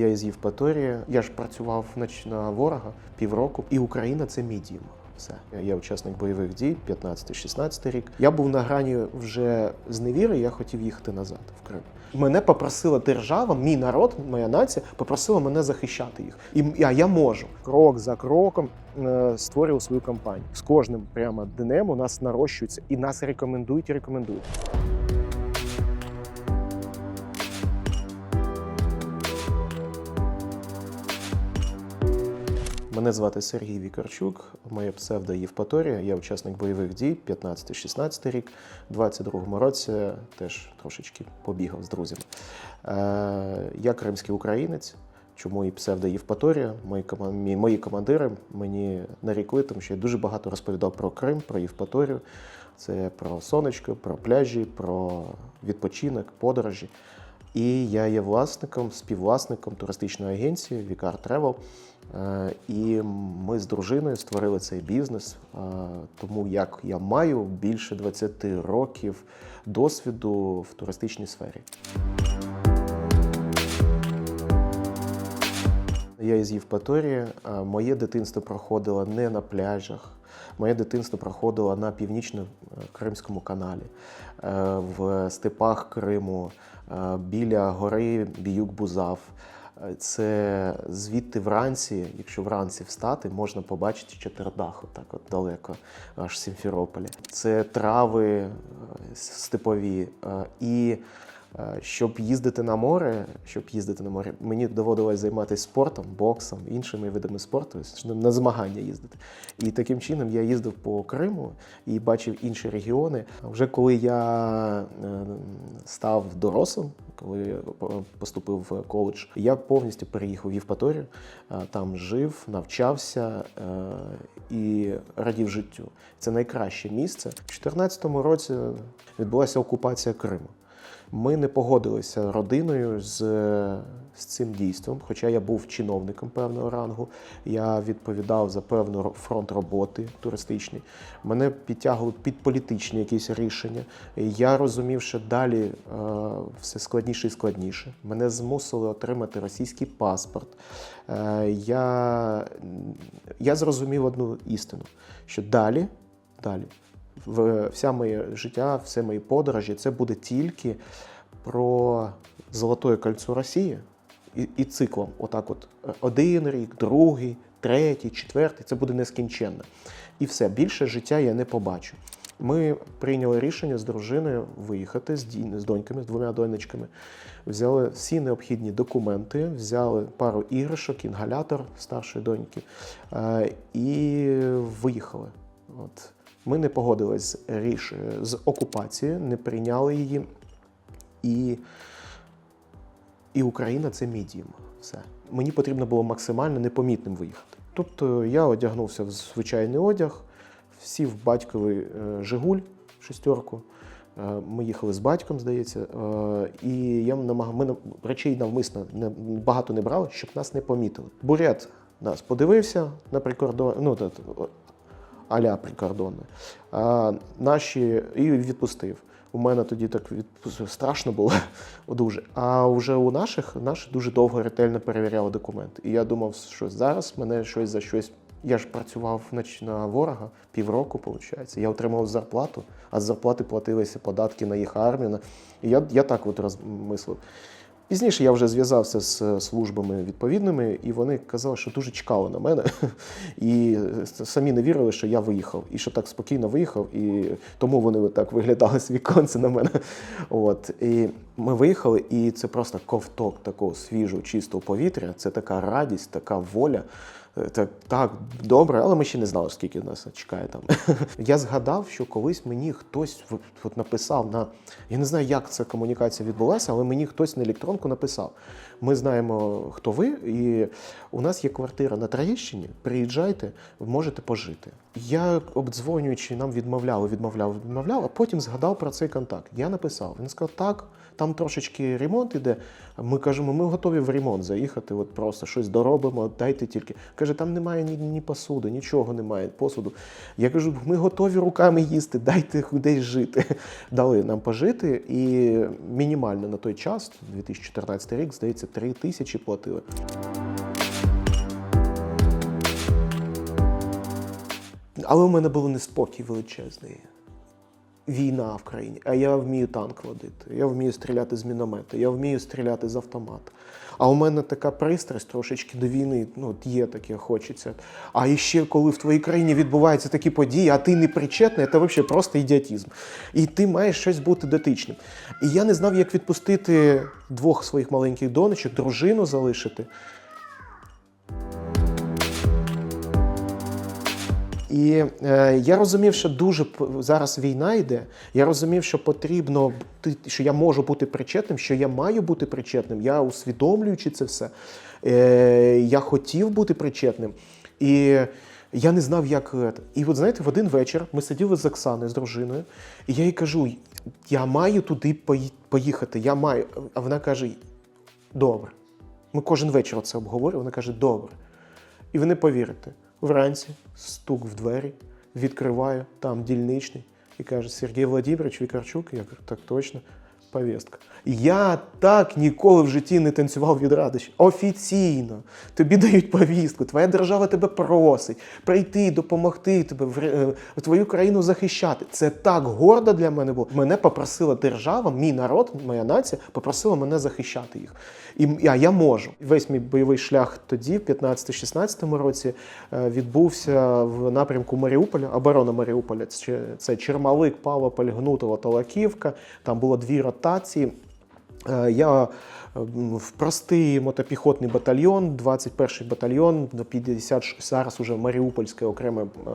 Я із Євпаторії. Я ж працював на ворога півроку, і Україна це мій дім. Все. Я учасник бойових дій, 15-16 рік. Я був на грані вже зневіри, я хотів їхати назад в Крим. Мене попросила держава, мій народ, моя нація попросила мене захищати їх. І а я можу. Крок за кроком е, створював свою кампанію. З кожним прямо днем у нас нарощується і нас рекомендують і рекомендують. Мене звати Сергій Вікарчук, моє псевдо Євпаторія. Я учасник бойових дій 15-16 рік. У 22-му році теж трошечки побігав з друзями. Е, я кримський українець. Чому і псевдо Євпаторія? Мої, мої командири мені нарікли, тому що я дуже багато розповідав про Крим, про Євпаторію. Це про сонечко, про пляжі, про відпочинок, подорожі. І я є власником, співвласником туристичної агенції Vicar Travel. Е, І ми з дружиною створили цей бізнес. Е, Тому як я маю більше 20 років досвіду в туристичній сфері. Я із Євпаторії. Е, Моє дитинство проходило не на пляжах. Моє дитинство проходило на північно-кримському каналі, в степах Криму, біля гори Біюк-Бузав. Це звідти вранці, якщо вранці встати, можна побачити Чотирдаху, так от далеко, аж Сімферополя. Це трави е, степові. е, І щоб їздити на море, щоб їздити на море, мені доводилось займатися спортом, боксом, іншими видами спорту, на змагання їздити. І таким чином я їздив по Криму і бачив інші регіони. Вже коли я е, став дорослим, коли поступив в коледж, я повністю переїхав в Євпаторію, е, там жив, навчався е, і радів життю. Це найкраще місце. У 2014 році відбулася окупація Криму. Ми не погодилися родиною з, з цим дійством, хоча я був чиновником певного рангу, я відповідав за певний фронт роботи туристичний. Мене підтягували під політичні якісь рішення. Я розумів, що далі е, все складніше і складніше. Мене змусили отримати російський паспорт. Е, я, я зрозумів одну істину, що далі, далі вся моє життя, все мої подорожі, це буде тільки про Золотое кольцо Росії і, і циклом. Отак, от е, один рік, другий, третій, четвертий. Це буде нескінченно. І все, більше життя я не побачу. Ми прийняли рішення з дружиною виїхати з, з доньками, з двома донечками. Взяли всі необхідні документи, взяли пару іграшок, інгалятор старшої доньки е, і виїхали. От. Ми не погодились ріш... з окупацією, не прийняли її. І, і Україна це мій. Все. Мені потрібно було максимально непомітним виїхати. Тобто я одягнувся в звичайний одяг, сів в батьковий е, Жигуль шестерку. Е, Ми їхали з батьком, здається, е, і я намаг... ми речей навмисно не, багато не брали, щоб нас не помітили. Бурят нас подивився на прикордон, ну, аля прикордонне. А, наші і відпустив. У мене тоді так відпу- страшно було дуже. А вже у наших наші дуже довго ретельно перевіряли документи. І я думав, що зараз мене щось за щось. Я ж працював на ворога півроку, виходить. Я отримав зарплату, а з зарплати платилися податки на їх армію. І я, я так от розмислив. Пізніше я вже зв'язався з е, службами відповідними, і вони казали, що дуже чекали на мене, і е, самі не вірили, що я виїхав, і що так спокійно виїхав, і тому вони так виглядали з віконця на мене. От і ми виїхали, і це просто ковток такого свіжого, чистого повітря. Це така радість, така воля. Е, Так, так, добре, але ми ще не знали, скільки нас чекає там. Я згадав, що колись мені хтось от, написав на. Я не знаю, як ця комунікація відбулася, але мені хтось на електронку написав. Ми знаємо, хто ви, і у нас є квартира на Троєщині. Приїжджайте, можете пожити. Я обдзвонюючи, нам відмовляли, відмовляв, відмовляв, а потім згадав про цей контакт. Я написав. Він сказав, так, там трошечки ремонт іде. Ми кажемо, ми готові в ремонт заїхати, от просто щось доробимо, дайте тільки. Каже, там немає ні, ні посуди, нічого немає, посуду. Я кажу, ми готові руками їсти, дайте кудись жити. Дали нам пожити, і мінімально на той час, 2014 рік, здається, 3 тисячі платили. Але у мене був неспокій величезний. Війна в країні, а я вмію танк водити, я вмію стріляти з міномета, я вмію стріляти з автомата. А у мене така пристрасть трошечки до війни, ну от є таке, хочеться. А іще коли в твоїй країні відбуваються такі події, а ти не причетний, це взагалі просто ідіотизм. І ти маєш щось бути дотичним. І я не знав, як відпустити двох своїх маленьких донечок, дружину залишити. І е, я розумів, що дуже зараз війна йде. Я розумів, що потрібно що я можу бути причетним, що я маю бути причетним. Я усвідомлюючи це все. Е, я хотів бути причетним. І я не знав, як. е, І от знаєте, в один вечір ми сиділи з Оксаною, з дружиною, і я їй кажу: я маю туди поїхати. Я маю. А вона каже: добре. Ми кожен вечір це обговорюємо. Вона каже, добре. І ви не повірите. Вранці стук в двері, відкриваю, там дільничний, і каже: Сергій Владимирович Вікарчук. Я кажу, так точно, повістка. Я так ніколи в житті не танцював від радощів. Офіційно тобі дають повістку, твоя держава тебе просить прийти, допомогти тебе в, в твою країну захищати. Це так гордо для мене було. Мене попросила держава, мій народ, моя нація попросила мене захищати їх. І а я можу. Весь мій бойовий шлях тоді, в 15-16 році, е, відбувся в напрямку Маріуполя, оборона Маріуполя. Це, Чермалик, Павлополь, Гнутово, Толоківка. Там було дві ротації. Е, Я в простий мотопіхотний батальйон, 21-й батальйон, на 50, ш- зараз уже Маріупольський окремий е,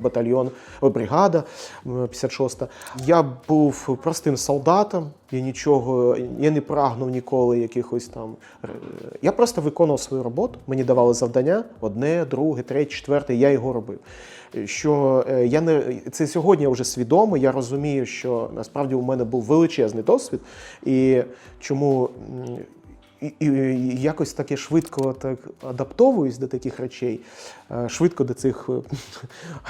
батальйон, бригада е, 56-та. Я був простим солдатом, я нічого, я не прагнув ніколи якихось там. Я просто виконував свою роботу. Мені давали завдання одне, друге, третє, четверте, я його робив. Що е, я не це сьогодні я вже свідомо. Я розумію, що насправді у мене був величезний досвід, і чому і, і, і якось таке швидко так адаптовуюсь до таких речей, е, швидко до цих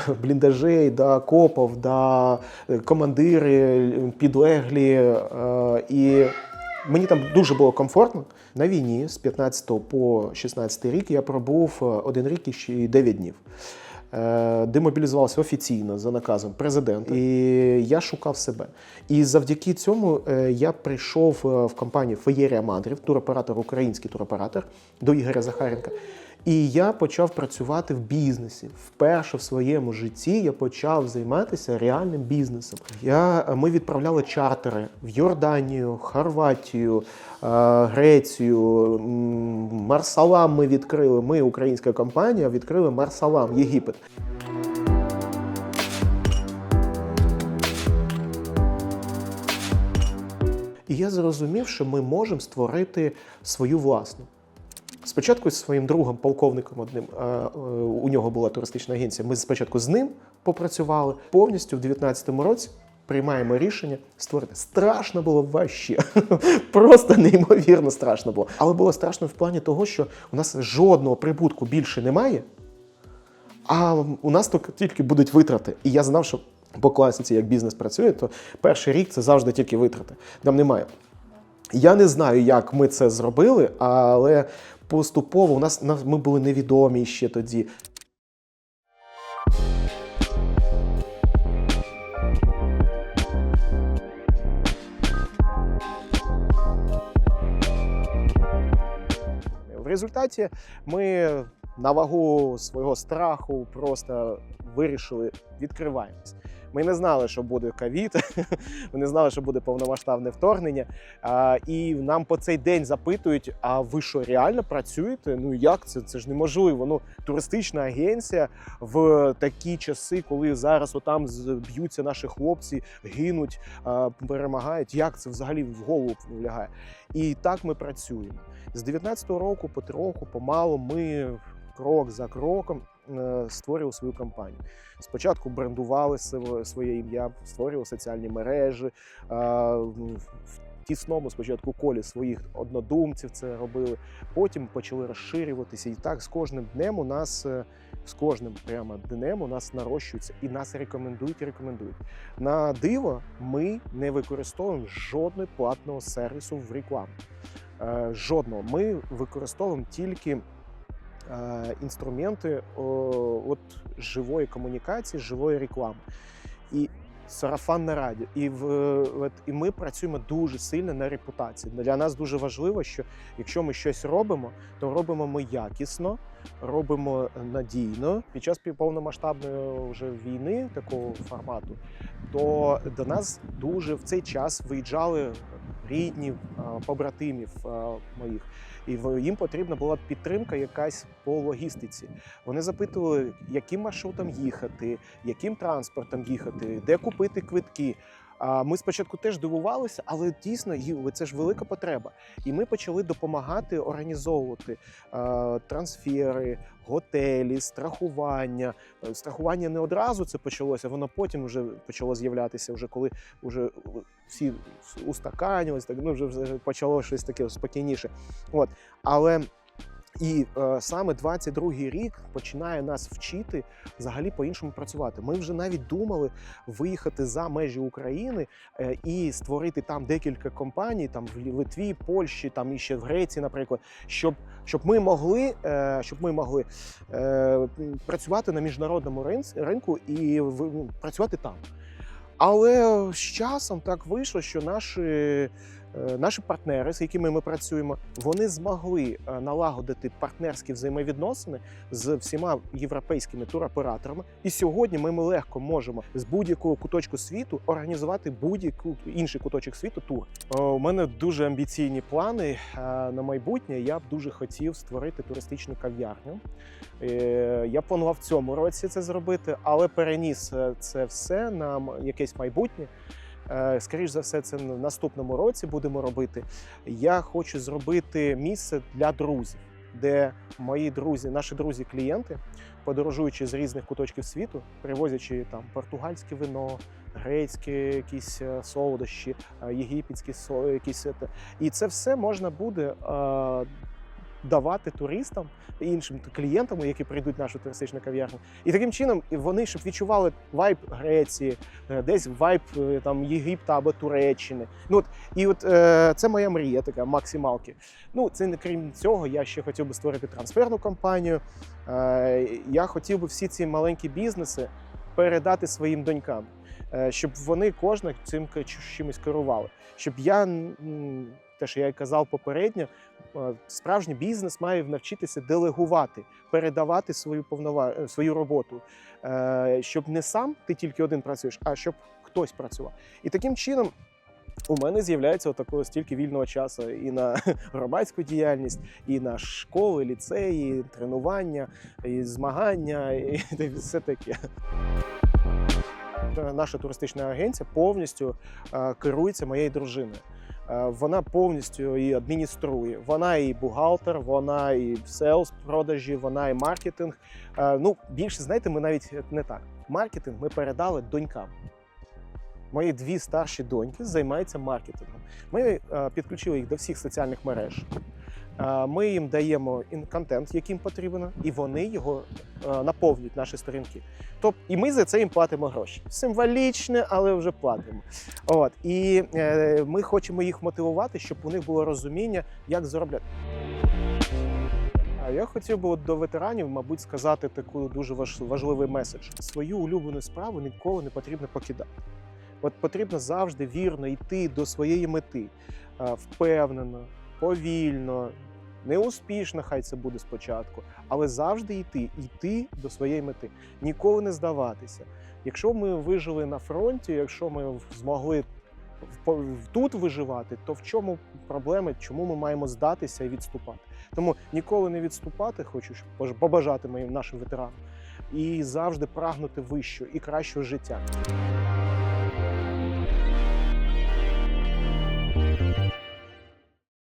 е, бліндажей, до копів, до командири, підлеглі. І мені там дуже було комфортно. На війні з 15 по 16 рік я пробув один рік і ще 9 днів. Е, Демобілізувався офіційно за наказом президента, і я шукав себе. І завдяки цьому е, я прийшов е, в компанію Феєрія Мандрів, туроператор, український туроператор до Ігоря Захаренка. І я почав працювати в бізнесі. Вперше в своєму житті я почав займатися реальним бізнесом. Я, ми відправляли чартери в Йорданію, Хорватію, е, Грецію. Марсалам ми відкрили. Ми, українська компанія, відкрили Марсалам, Єгипет. І я зрозумів, що ми можемо створити свою власну. Спочатку з своїм другом, полковником одним, е, е, у нього була туристична агенція. Ми спочатку з ним попрацювали повністю в 2019 році. Приймаємо рішення створити. Страшно було важче. Просто неймовірно страшно було. Але було страшно в плані того, що у нас жодного прибутку більше немає, а у нас тільки- будуть витрати. І я знав, що по класиці, як бізнес працює, то перший рік це завжди тільки витрати. Там немає. Я не знаю, як ми це зробили, але поступово у нас ми були невідомі ще тоді. В результаті ми на вагу свого страху просто вирішили відкриваємось. Ми не знали, що буде ковід, ми не знали, що буде повномасштабне вторгнення. І нам по цей день запитують: а ви що реально працюєте? Ну як це? Це ж неможливо. Ну, туристична агенція в такі часи, коли зараз отам б'ються наші хлопці, гинуть, перемагають. Як це взагалі в голову влягає? І так ми працюємо. З 19-го року, потроху, помалу, ми крок за кроком е, створювали свою компанію. Спочатку брендували своє ім'я, створювали соціальні мережі. в- тісному спочатку колі своїх однодумців це робили. Потім почали розширюватися. І так з кожним днем у нас е, з кожним прямо днем у нас нарощується і нас рекомендують і рекомендують. На диво ми не використовуємо жодного платного сервісу в рекламі. Е, Жодного. Ми використовуємо тільки е, інструменти о, от, живої комунікації, живої реклами. І сарафанне радіо. І, в, от, і ми працюємо дуже сильно на репутації. Для нас дуже важливо, що якщо ми щось робимо, то робимо ми якісно, робимо надійно. Під час повномасштабної вже війни такого формату, то до нас дуже в цей час виїжджали рідні побратимів моїх. І їм потрібна була підтримка якась по логістиці. Вони запитували, яким маршрутом їхати, яким транспортом їхати, де купити квитки. Ми спочатку теж дивувалися, але дійсно це ж велика потреба. І ми почали допомагати організовувати трансфери, готелі, страхування. Е, Страхування не одразу це почалося, воно потім вже почало з'являтися, вже коли вже всі устаканювалися, так ну вже почало щось таке спокійніше. От але. І е, саме 22-й рік починає нас вчити взагалі по-іншому працювати. Ми вже навіть думали виїхати за межі України е, і створити там декілька компаній, там в Литві, Польщі, там і ще в Греції, наприклад, щоб, щоб ми могли, е, щоб ми могли е, працювати на міжнародному ринку і ну, працювати там. Але з часом так вийшло, що наші, наші партнери, з якими ми працюємо, вони змогли е, налагодити партнерські взаємовідносини з всіма європейськими туроператорами. І сьогодні ми легко можемо з будь-якого куточку світу організувати будь-який інший куточок світу тур. Е, У мене дуже амбіційні плани е, на майбутнє. Я б дуже хотів створити туристичну кав'ярню. Е, Я планував в цьому році це зробити, але переніс е, це все на якесь майбутнє. Е, Скоріш за все, це в наступному році будемо робити. Я хочу зробити місце для друзів, де мої друзі, наші друзі-клієнти, подорожуючи з різних куточків світу, привозячи там португальське вино, грецькі якісь е, солодощі, е, єгипетські якісь. І це все можна буде. Давати туристам іншим клієнтам, які прийдуть в нашу туристичну кав'ярню, і таким чином вони щоб відчували вайб Греції, е, десь вайб е, там Єгипта або Туреччини. Ну от і от е, це моя мрія, така максималки. Ну це не крім цього. Я ще хотів би створити трансферну компанію. Е, я хотів би всі ці маленькі бізнеси передати своїм донькам, е, щоб вони кожна цим чимось керували. Щоб я те, що я й казав попередньо, е, справжній бізнес має навчитися делегувати, передавати свою повнова... е, свою роботу, Е, щоб не сам ти тільки один працюєш, а щоб хтось працював. І таким чином. У мене з'являється отакого стільки вільного часу і на громадську діяльність, і на школи, ліцеї, тренування, і змагання, і все таке. Наша туристична агенція повністю керується моєю дружиною. Е, Вона повністю її адмініструє. Вона і бухгалтер, вона і селс продажі, вона і маркетинг. Е, Ну, більше знаєте, ми навіть не так. Маркетинг ми передали донькам. Мої дві старші доньки займаються маркетингом. Ми е, підключили їх до всіх соціальних мереж. Ми їм даємо контент, який їм потрібен, і вони його наповнюють наші сторінки. Тобто, і ми за це їм платимо гроші. Символічне, але вже платимо. От і е, ми хочемо їх мотивувати, щоб у них було розуміння, як заробляти. А я хотів би от до ветеранів, мабуть, сказати таку дуже важ- важливий меседж: свою улюблену справу ніколи не потрібно покидати. От потрібно завжди вірно йти до своєї мети, впевнено, повільно, неуспішно, хай це буде спочатку, але завжди йти, йти до своєї мети, ніколи не здаватися. Якщо ми вижили на фронті, якщо ми змогли тут виживати, то в чому проблеми, чому ми маємо здатися і відступати? Тому ніколи не відступати, хочу побажати моїм нашим ветеранам, і завжди прагнути вищого і кращого життя.